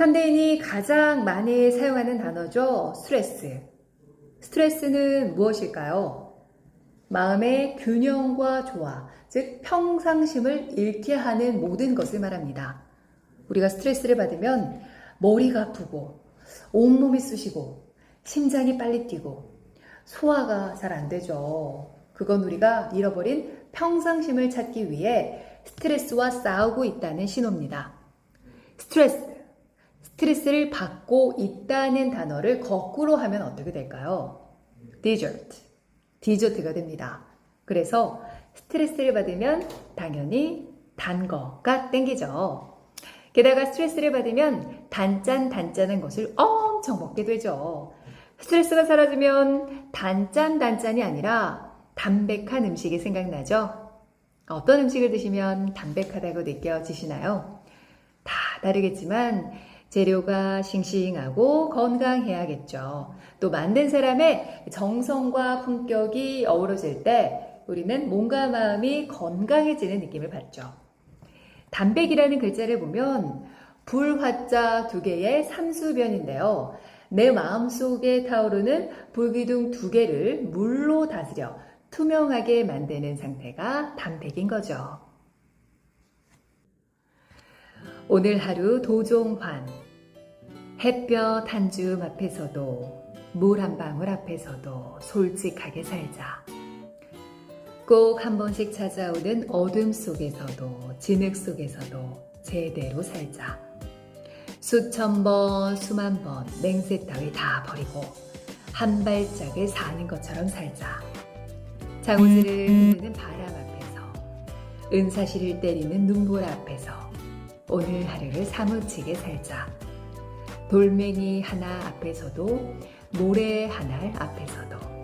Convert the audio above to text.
현대인이 가장 많이 사용하는 단어죠. 스트레스. 스트레스는 무엇일까요? 마음의 균형과 조화, 즉 평상심을 잃게 하는 모든 것을 말합니다. 우리가 스트레스를 받으면 머리가 아프고 온몸이 쑤시고 심장이 빨리 뛰고 소화가 잘 안 되죠. 그건 우리가 잃어버린 평상심을 찾기 위해 스트레스와 싸우고 있다는 신호입니다. 스트레스, 스트레스를 받고 있다는 단어를 거꾸로 하면 어떻게 될까요? dessert, 디저트가 됩니다. 그래서 스트레스를 받으면 당연히 단 거가 땡기죠. 게다가 스트레스를 받으면 단짠 단짠한 것을 엄청 먹게 되죠. 스트레스가 사라지면 단짠 단짠이 아니라 담백한 음식이 생각나죠? 어떤 음식을 드시면 담백하다고 느껴지시나요? 다 다르겠지만 재료가 싱싱하고 건강해야겠죠. 또 만든 사람의 정성과 품격이 어우러질 때 우리는 몸과 마음이 건강해지는 느낌을 받죠. 담백이라는 글자를 보면 불화자 두 개의 삼수변인데요. 내 마음 속에 타오르는 불기둥 두 개를 물로 다스려 투명하게 만드는 상태가 담백인 거죠. 오늘 하루 도종환 햇볕 한 줌 앞에서도 물 한 방울 앞에서도 솔직하게 살자. 꼭 한 번씩 찾아오는 어둠 속에서도 진흙 속에서도 제대로 살자. 수천 번, 수만 번 맹세 따위 다 버리고 한 발짝을 사는 것처럼 살자. 장우지를 흔드는 바람 앞에서 은사시를 때리는 눈볼 앞에서 오늘 하루를 사무치게 살자. 돌멩이 하나 앞에서도 모래 하나 앞에서도.